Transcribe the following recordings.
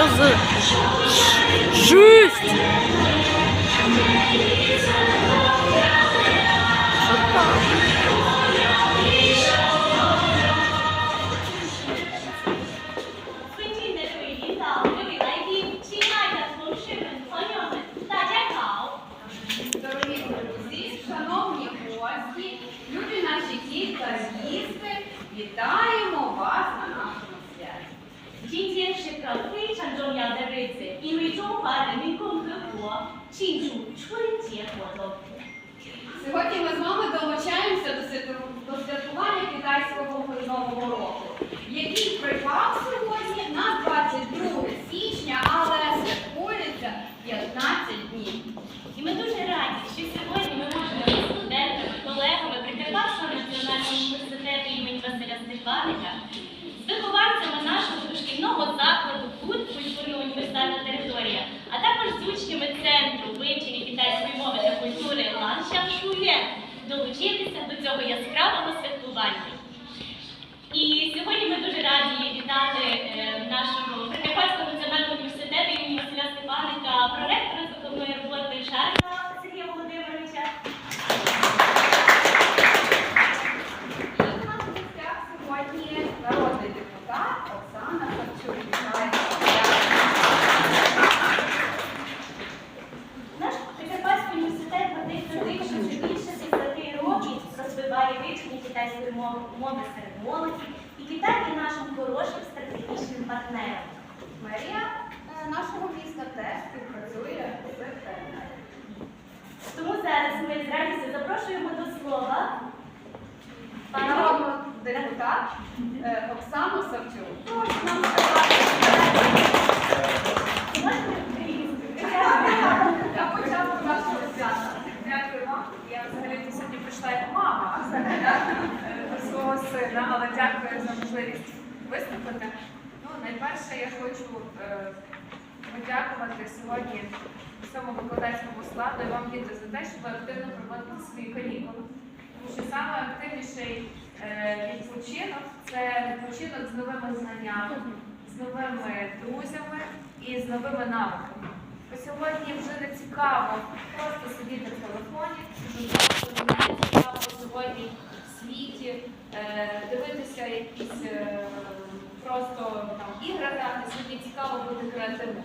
Що за жесть? Цього яскравого святкування. І сьогодні ми дуже раді вітати е, нашого Прикарпатського національного університету імені Василя Степаника, проректора з духовної роботи Шарка Сергія Володимировича. І у нас в гостях сьогодні народний депутат Оксана Савчук. Вітаю. Наш Прикарпатський університет годиться тим, що вже більше 30 років розвиває вивчення мови, мови серед молоді, і є нашим хорошим стратегічним партнером. Мерія е, нашого міста теж співпрацює з КНР. Тому зараз ми з радістю запрошуємо до слова пані Народний депутат е, Оксану Савчук. Прошу нам сказати. Можете українською? На початку нашого свята. Дякую вам. Я взагалі сьогодні прийшла як мама е, до свого але дякую за можливість виступити. Ну, найперше я хочу е, подякувати сьогодні всьому викладацькому складу і вам діти за те, що ви активно проводите свої канікули. Тому що саме активніший е, відпочинок це відпочинок з новими знаннями, з новими друзями і з новими навиками. Бо сьогодні вже не цікаво просто сидіти в телефоні, багато не цікаво сьогодні світі, е, дивитися якісь е, просто там ігри грати. Сьогодні цікаво бути креативним.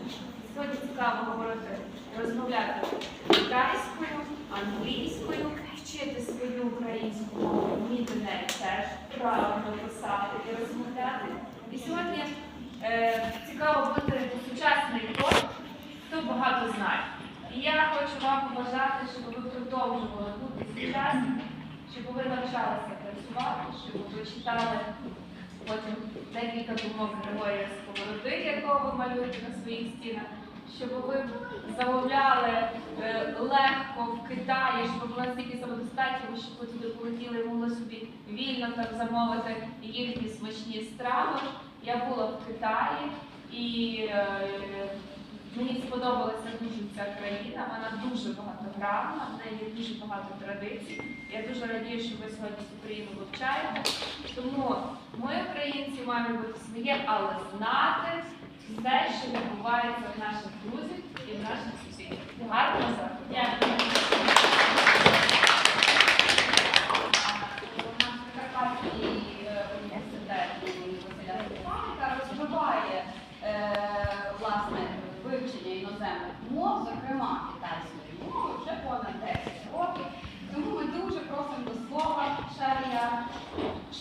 Сьогодні цікаво говорити, розмовляти китайською, англійською, вчити свою українську мову, вміти нею теж правильно писати і розмовляти. І сьогодні е, цікаво бути сучасний хто, хто багато знає. І я хочу вам побажати, щоб ви продовжували бути сучасні, щоб ви навчалися працювати, щоб ви читали потім декілька думок Григорія Сковороди, якого ви малюєте на своїх стінах, щоб ви замовляли е, легко в Китаї, щоб були настільки самодостатніми, щоб ви туди полетіли і могли собі вільно там замовити їхні смачні страви. Я була в Китаї і е, мені сподобалася дуже ця країна. Вона дуже багатогранна, в неї дуже багато традицій. Я дуже радію, що ви сьогодні цю країну вивчаєте. Тому ми, українці, маємо бути своє, але знати все, що відбувається в наших друзів і в наших сусідів. Гарного заходу! Дякую. Наш Прикарпатський е, університет імені Василя Стефаника розвиває е, власне вивчення іноземних мов, зокрема китайської мови, вже понад 10 років. Тому ми дуже просимо до слова Шарія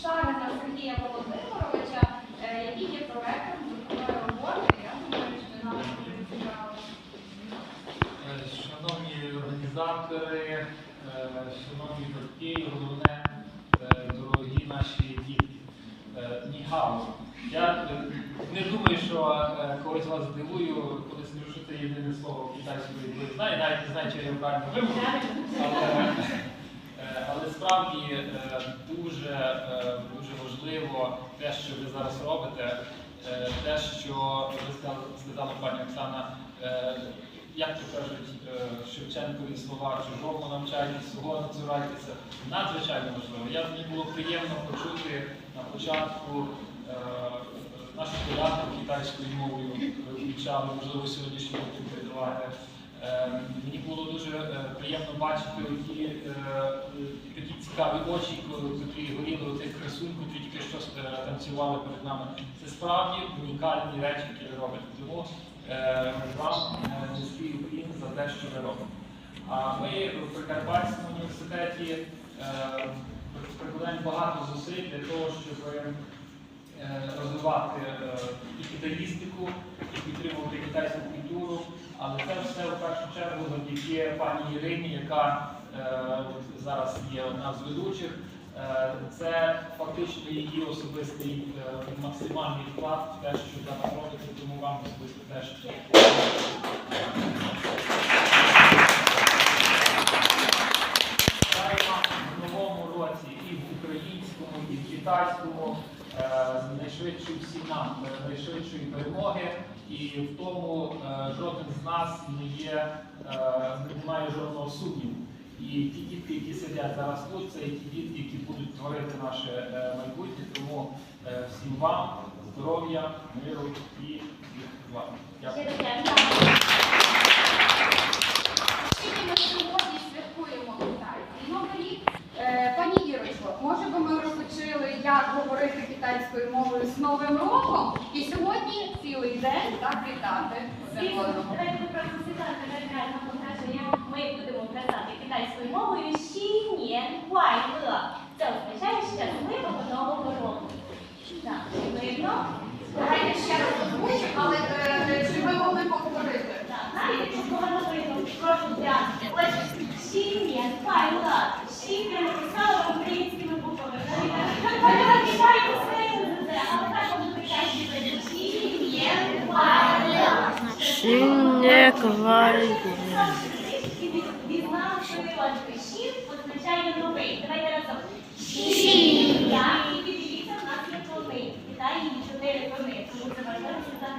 Шарина Сергія Володимировича, е, який є проектом духовної роботи. Я думаю, що нам буде цікаво. Е, Шановні організатори, е, шановні батьки, і головне, е, дорогі наші діти. Е, Я е, не думаю, що е, когось вас здивую, коли скажу, що це єдине слово китайської, яке я знаю, навіть не знаю, чи я його правильно вимовив. Але, е, справді дуже, дуже важливо те, що ви зараз робите, те, що ви сказала пані Оксана, як то кажуть, Шевченкові слова, чужому навчайтесь, свого не цурайтеся, надзвичайно важливо. Я мені було приємно почути початку е, нашу колядку китайською мовою вивчали, можливо, сьогоднішнього триває. Е, Мені було дуже е, приємно бачити е, такі цікаві очі, які горіли у тих красунь, які тільки що танцювали перед нами. Це справді унікальні речі, які ви робите. Тому вам низький уклін за те, що ви робите. А ми в Прикарпатському університеті прикладаємо багато зусиль для того, щоб е, розвивати е, і китаїстику, і підтримувати китайську культуру. Але це все в першу чергу завдяки пані Ірині, яка е, зараз є одна з ведучих. Це фактично її особистий максимальний вклад в те, що вона робить, тому вам особисто теж. Бажаємо в новому році і в українському, і в китайському е, найшвидшої всі нам е, найшвидшої перемоги. І в тому е, жоден з нас не є, не має жодного сумніву. І ті дітки, які сидять зараз тут, це і ті дітки, які будуть творити наше майбутнє. Тому всім вам здоров'я, миру і благ. Дякую. Щиро дякую. Скільки ми сьогодні святкуємо китайський новий рік? Е, Пані Ірочко, може би ми розучили, як говорити китайською мовою з Новим роком? І сьогодні цілий день так вітати ми просто Світлана як ми будемо казати китайською мовою «Сінєн Хуайле». Це означає щасливого нового року. Так, видно? Давайте ще раз озвучимо, але е, чи ви могли повторити? Так, знаєте, що погано видно? Прошу глянути. Ось «Сінєн Хуайле». «Сі» прямо писала українськими буквами. Навіть Китаю все за це, але так воно прекрасно видно. «Сінєн Хуайле». Синє квальне. Шін означає новий. Давайте разом. Шін. Так, і підійдіться, в нас є тони. Китай є чотири тони, тому це важливо сказати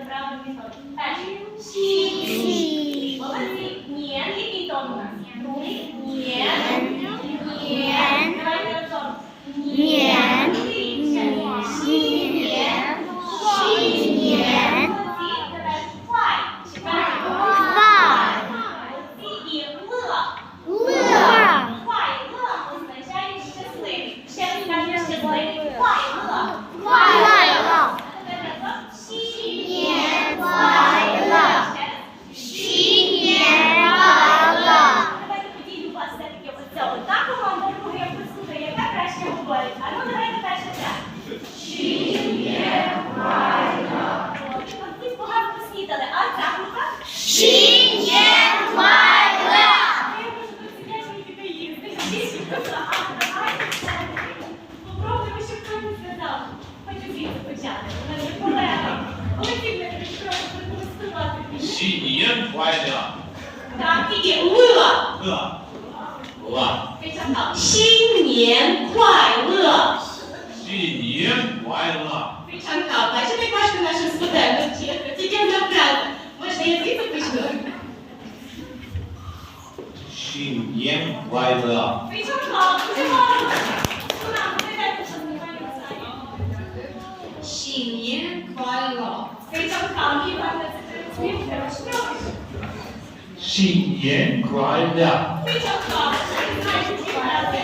правильно відповідь. Перший. Молодці. Ні, Який тон у нас? Другий. 乐，乐，非常好。新年快乐。新年快乐。非常好，来，这边快点，也，新年快乐。非常好，新年快乐。非常好，你把，新年快乐。新年快乐！非常好，新年快乐！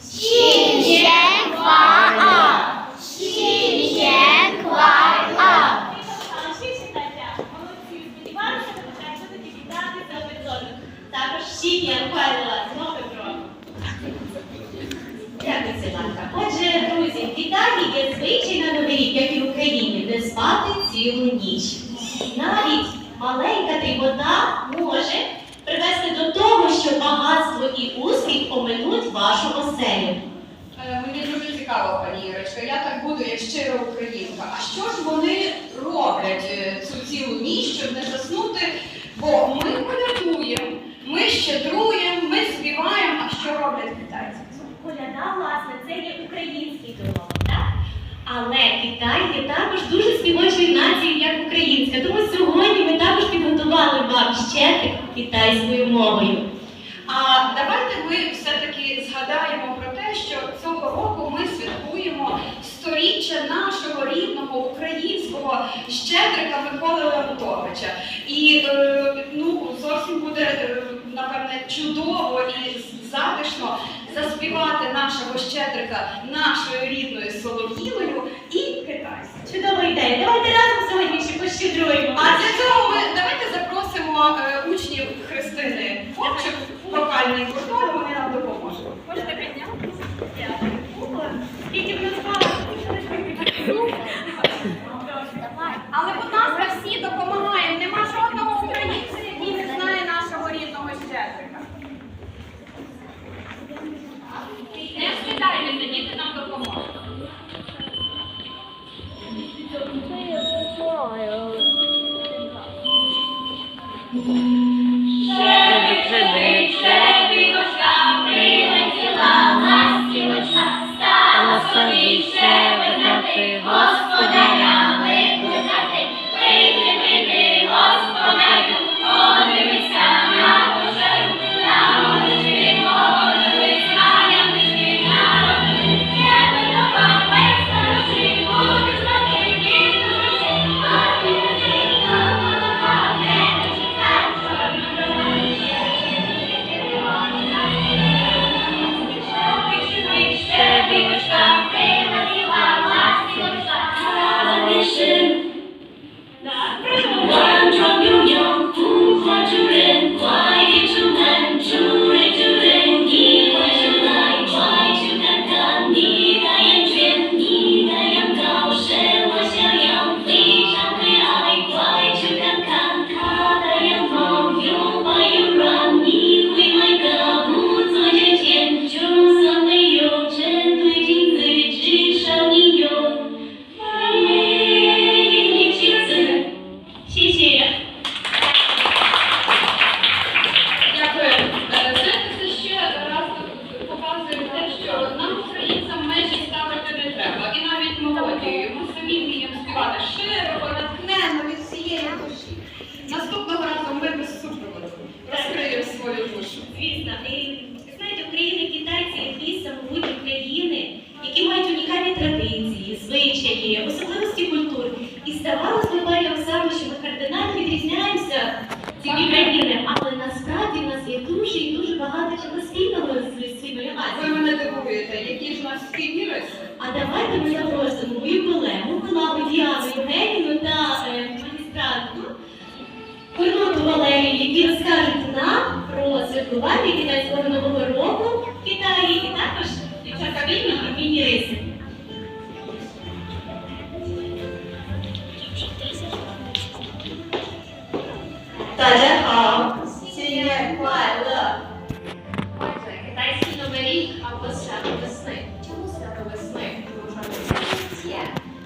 新年快乐！新年快乐！新年快乐！Силанка. Отже, друзі, в Італії є звичай на Новий рік, як і в Україні, не спати цілу ніч. Навіть маленька дрібота може привести до того, що багатство і успіх оминуть вашу оселю. Е, Мені дуже цікаво, пані Ірочка. Я так буду, як щира українка. А що ж вони роблять е, цю цілу ніч, щоб не заснути? Бо ми колядуємо, це є український діалог, так? Але Китай є також дуже співочою нацією, як українська. Тому сьогодні ми також підготували вам щедрик китайською мовою. А давайте ми все-таки згадаємо про те, що цього року ми святкуємо сторіччя нашого рідного українського щедрика Миколи Леонтовича. І е, ну зовсім буде е, напевне чудово і затишно заспівати щедрика нашою рідною солов'їною і китайською. Чудова ідея. Давайте разом сьогодні ще пощедруємо. А для цього ми давайте запросимо е, учнів Христини Форчук, вокальний гурток, вони нам допоможуть. Можете піднятися? Скільки в нас балів? Але, будь ласка, всі допомагаємо. Нема особливості культури. І здавалося б багатьом саме, що ми кардинально відрізняємося ці країни, але насправді в нас є дуже і дуже багато чого спільного з спільною Ви мене дивуєте, які ж у нас спільні риси? А давайте ми запросимо мою колегу, Миколаву Діану Євгенівну та е, магістратку Корноту Валерію, які розкажуть нам про святкування 大家好，新年快乐！ Отже, китайський новий рік або свято весни. Чому свято весни? Тому що є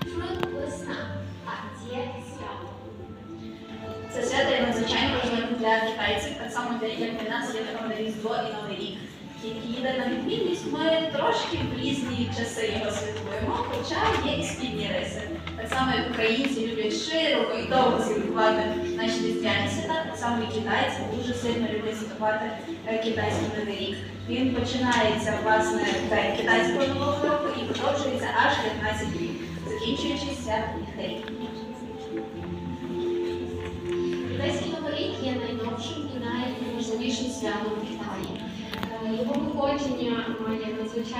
швидко весна, а є свято. Це свято є надзвичайно важливим для китайців, так само для- як для нас є Нове Різдво і Новий рік, який йде на відмінність. Ми трошки в різні часи його святкуємо, хоча є і спільні риси. Так само як українці люблять широко і довго святкувати наші різдвяні свята, так само і китайці дуже сильно люблять святкувати е, китайський новий рік. Він починається власне китайського нового року і продовжується аж 15 днів, закінчуючись День. Китайський новий рік є найдовшим і найважливішим святом в Китаї. Е, Його походження має надзвичайно